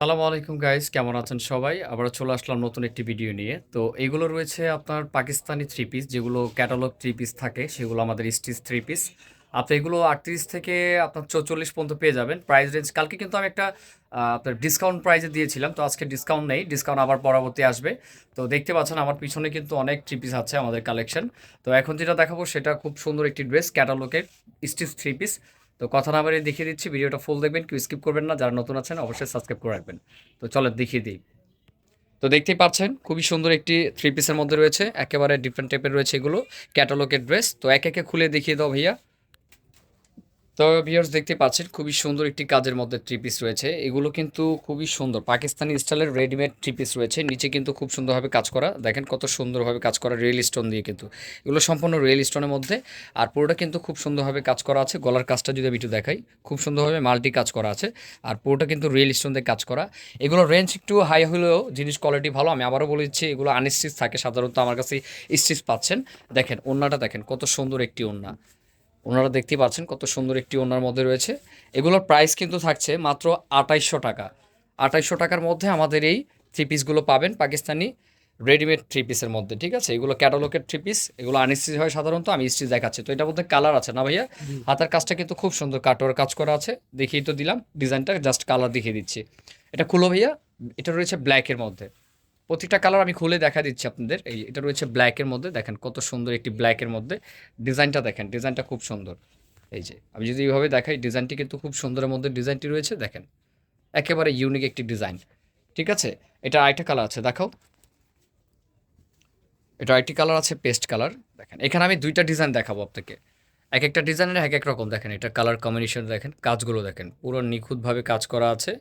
সালামু আলাইকুম গাইস কেমন আছেন সবাই? আবার চলে আসলাম নতুন একটি ভিডিও নিয়ে। তো এইগুলো রয়েছে আপনার পাকিস্তানি থ্রি পিস যেগুলো ক্যাটালগ থ্রি পিস থাকে, সেগুলো আমাদের স্টিচ থ্রি পিস আপনি এগুলো আটত্রিশ থেকে আপনার চৌচল্লিশ পর্যন্ত পেয়ে যাবেন। প্রাইস রেঞ্জ কালকে কিন্তু আমি একটা আপনার ডিসকাউন্ট প্রাইজে দিয়েছিলাম, তো আজকে ডিসকাউন্ট নেই ডিসকাউন্ট আবার পরবর্তী আসবে। তো দেখতে পাচ্ছেন আমার পিছনে কিন্তু অনেক থ্রি পিস আছে আমাদের কালেকশন তো এখন যেটা দেখাবো, সেটা খুব সুন্দর একটি ড্রেস ক্যাটালগের স্টিচ থ্রি পিস তো কথা না বাড়িয়ে দেখিয়ে দিচ্ছি, ভিডিওটা ফুল দেখবেন, কেউ স্কিপ করবেন না, যারা নতুন আছেন অবশ্যই সাবস্ক্রাইব করে রাখবেন। তো চলো দেখিয়ে দিই। তো দেখতেই পাচ্ছেন, খুবই সুন্দর একটি থ্রি পিসের মধ্যে রয়েছে, একেবারে ডিফারেন্ট টাইপের রয়েছে এগুলো ক্যাটালগের ড্রেস তো এক একে খুলে দেখিয়ে দাও ভাইয়া। তো ভিউয়ার্স দেখতে পাচ্ছেন, খুবই সুন্দর একটি কাজের মধ্যে থ্রি পিস রয়েছে। এগুলো কিন্তু খুবই সুন্দর। পাকিস্তানি স্টাইলের রেডিমেড থ্রি পিস রয়েছে। নিচে কিন্তু খুব সুন্দরভাবে কাজ করা। দেখেন কত সুন্দরভাবে কাজ করা রিয়েল স্টোন দিয়ে কিন্তু। এগুলো সম্পূর্ণ রিয়েল স্টোনের মধ্যে। আর পুরোটা কিন্তু খুব সুন্দরভাবে কাজ করা আছে। গলার কাজটা যদি আমি একটু দেখাই, খুব সুন্দরভাবে মাল্টি কাজ করা আছে। আর পুরোটা কিন্তু রিয়েল স্টোন দিয়ে কাজ করা। এগুলো রেঞ্জ একটু হাই হলেও জিনিস কোয়ালিটি ভালো। আমি আবারও বলেছি এগুলো আনস্টিচ থাকে। সাধারণত আমার কাছে স্টিচ পাচ্ছেন। দেখেন ওন্নাটা দেখেন, কত সুন্দর একটি ওন্না ওনারা দেখতেই পাচ্ছেন কত সুন্দর একটি ওনার মধ্যে রয়েছে। এগুলোর প্রাইস কিন্তু থাকছে মাত্র আঠাইশশো টাকা। আঠাইশশো টাকার মধ্যে আমাদের এই থ্রি পিসগুলো পাবেন পাকিস্তানি রেডিমেড থ্রি পিসের মধ্যে ঠিক আছে? এগুলো ক্যাটালগের থ্রি পিস এগুলো আনস্টিচ হয় সাধারণত আমি স্টিচ দেখাচ্ছি। তো এটার মধ্যে কালার আছে না ভাইয়া? হাতার কাজটা কিন্তু খুব সুন্দর কাটোয়ার কাজ করা আছে। দেখিয়ে তো দিলাম ডিজাইনটা জাস্ট কালার দেখিয়ে দিচ্ছি। এটা খুলো ভাইয়া এটা রয়েছে ব্ল্যাকের মধ্যে। প্রত্যেকটা কালার আমি খুলে দেখা দিচ্ছি আপনাদের। এই এটা রয়েছে ব্ল্যাকের মধ্যে। দেখেন কত সুন্দর একটি ব্ল্যাকের মধ্যে। ডিজাইনটা দেখেন ডিজাইনটা খুব সুন্দর। এই যে, আমি যদি এইভাবে দেখাই ডিজাইনটি কিন্তু খুব সুন্দরের মধ্যে ডিজাইনটি রয়েছে, দেখেন। একেবারে ইউনিক একটি ডিজাইন ঠিক আছে? এটা আরেকটা কালার আছে, দেখাও। এটা আরেকটি কালার আছে পেস্ট কালার দেখেন, এখানে আমি দুইটা ডিজাইন দেখাবো আপনাকে। এক একটা ডিজাইনের এক এক রকম। দেখেন, এটা কালার কম্বিনেশন দেখেন, কাজগুলো দেখেন। পুরো নিখুঁতভাবে কাজ করা আছে।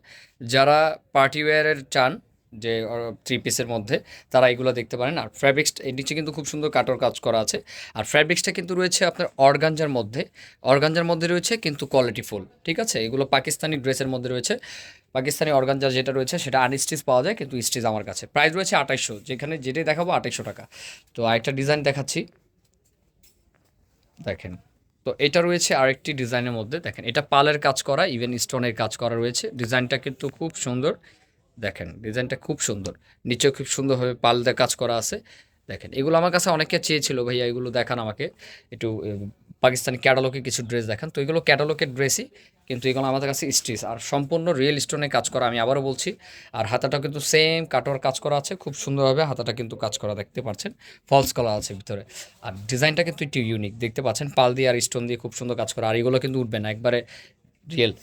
যারা পার্টি ওয়্যারের চান যে থ্রি পিসের মধ্যে, তারা এগুলো দেখতে পারেন। আর ফ্যাব্রিক্স এর নিচে কিন্তু খুব সুন্দর কাটোর কাজ করা আছে। আর ফ্যাব্রিক্সটা কিন্তু রয়েছে আপনার অর্গানজার মধ্যে। অর্গানজার মধ্যে রয়েছে কিন্তু কোয়ালিটি ফুল ঠিক আছে? এগুলো পাকিস্তানি ড্রেসের মধ্যে রয়েছে। পাকিস্তানি অর্গানজার যেটা রয়েছে, সেটা আনস্টিচ পাওয়া যায় কিন্তু স্টিচ আমার কাছে। প্রাইস রয়েছে আঠাইশশো, যেখানে যেটাই দেখাবো আঠাইশশো টাকা। তো আরেকটা ডিজাইন দেখাচ্ছি। দেখেন। তো এটা রয়েছে আরেকটি ডিজাইনের মধ্যে। দেখেন, এটা পালের কাজ করা ইভেন স্টোনের কাজ করা রয়েছে। ডিজাইনটা কিন্তু খুব সুন্দর। দেখেন, ডিজাইনটা খুব সুন্দর। নিচেও খুব সুন্দরভাবে পাল দিয়ে কাজ করা আছে। দেখেন, এগুলো আমার কাছে অনেকে চেয়েছিল, ভাইয়া, এগুলো দেখান আমাকে। একটু পাকিস্তানি ক্যাটালগে কিছু ড্রেস দেখান। তো এগুলো ক্যাটালগের ড্রেসই কিন্তু এগুলো আমাদের কাছে স্টিচ আর সম্পূর্ণ রিয়েল স্টোনে কাজ করা, আমি আবারও বলছি। আর হাতাটা কিন্তু সেম কাটোয়ার কাজ করা আছে, খুব সুন্দরভাবে হাতাটা কিন্তু কাজ করা, দেখতে পাচ্ছেন? ফলস কলা আছে ভিতরে। আর ডিজাইনটা কিন্তু একটু ইউনিক দেখতে পাচ্ছেন? পাল দিয়ে আর স্টোন দিয়ে খুব সুন্দর কাজ করা, আর এগুলো কিন্তু উঠবে না, একবারে রিয়েল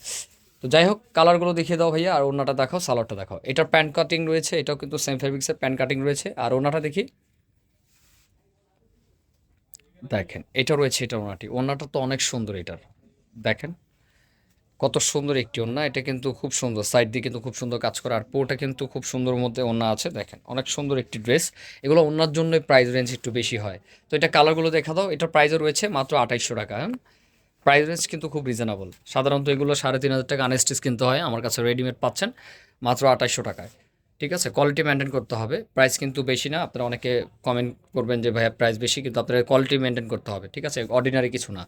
তো যাই হোক কালারগুলো দেখিয়ে দাও ভাইয়া, আর ওনাটা দেখাও, সালোয়ারটা দেখাও। এটার প্যান্ট কাটিং রয়েছে, এটাও কিন্তু সেম ফেব্রিক্সের প্যান্ট কাটিং রয়েছে। আর ওনাটা দেখি। দেখেন, এটা রয়েছে এটা ওনাটি ওনাটা তো অনেক সুন্দর এটার। দেখেন, কত সুন্দর একটি ওন্না এটা কিন্তু খুব সুন্দর সাইড দিয়ে কিন্তু খুব সুন্দর কাজ করা। আর পুরোটা কিন্তু খুব সুন্দর মধ্যে ওন্না আছে, দেখেন, অনেক সুন্দর একটি ড্রেস এগুলো ওনার জন্যই প্রাইস রেঞ্জ একটু বেশি হয়। তো এটা কালারগুলো দেখা দাও, এটার প্রাইসও রয়েছে মাত্র আঠাইশশো টাকা হ্যাঁ? প্রাইস রেঞ্জ কিন্তু খুব রিজনেবল সাধারণত এগুলো সাড়ে তিন হাজার টাকা আনস্টিচ কিনতে হয়, আমার কাছে রেডিমেড পাচ্ছেন, মাত্র আঠাইশশো টাকায়। ঠিক আছে? কোয়ালিটি মেনটেন করতে হবে। প্রাইস কিন্তু বেশি না, আপনারা অনেকে কমেন্ট করবেন যে, ভাইয়া প্রাইস বেশি, কিন্তু আপনাদের কোয়ালিটি মেনটেন করতে হবে। ঠিক আছে? অর্ডিনারি কিছু না।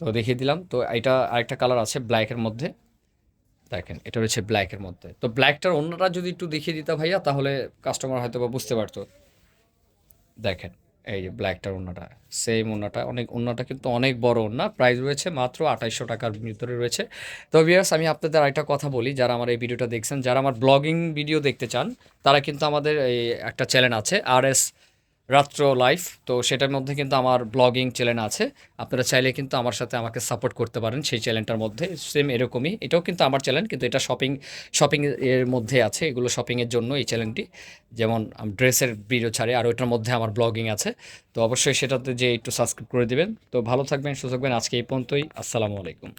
তো দেখিয়ে দিলাম। তো এটা আরেকটা কালার আছে ব্ল্যাকের মধ্যে। দেখেন, এটা রয়েছে ব্ল্যাকের মধ্যে। তো ব্ল্যাকটার অন্যরা যদি একটু দেখিয়ে দিতা ভাইয়া, তাহলে কাস্টমার হয়তো বা বুঝতে পারতো। দেখেন। এই যে ব্ল্যাকটার ওনাটা সেম ওনাটা অনেক ওনাটা কিন্তু অনেক বড় ওনা প্রাইস রয়েছে মাত্র আঠাইশশো টাকার ভিতরে রয়েছে। তো ভিয়ার্স আমি আপনাদের আরেকটা কথা বলি, যারা আমার এই ভিডিওটা দেখছেন, যারা আমার ব্লগিং ভিডিও দেখতে চান, তারা কিন্তু আমাদের এই একটা চ্যানেল আছে আর এস রাত্র লাইফ তো সেটার মধ্যে কিন্তু আমার ব্লগিং চ্যানেল আছে। আপনারা চাইলে কিন্তু আমার সাথে আমাকে সাপোর্ট করতে পারেন সেই চ্যানেলটার মধ্যে। সেম এরকমই, এটাও কিন্তু আমার চ্যানেল কিন্তু এটা শপিং শপিং এর মধ্যে আছে, এগুলো শপিংয়ের জন্য এই চ্যানেলটি যেমন ড্রেসের ভিডিও ছাড়ে, আর ওইটার মধ্যে আমার ব্লগিং আছে। তো অবশ্যই সেটাতে যে একটু সাবস্ক্রাইব করে দিবেন। তো ভালো থাকবেন, সুস্থ থাকবেন, আজকে এই পর্যন্তই। আসসালামু আলাইকুম।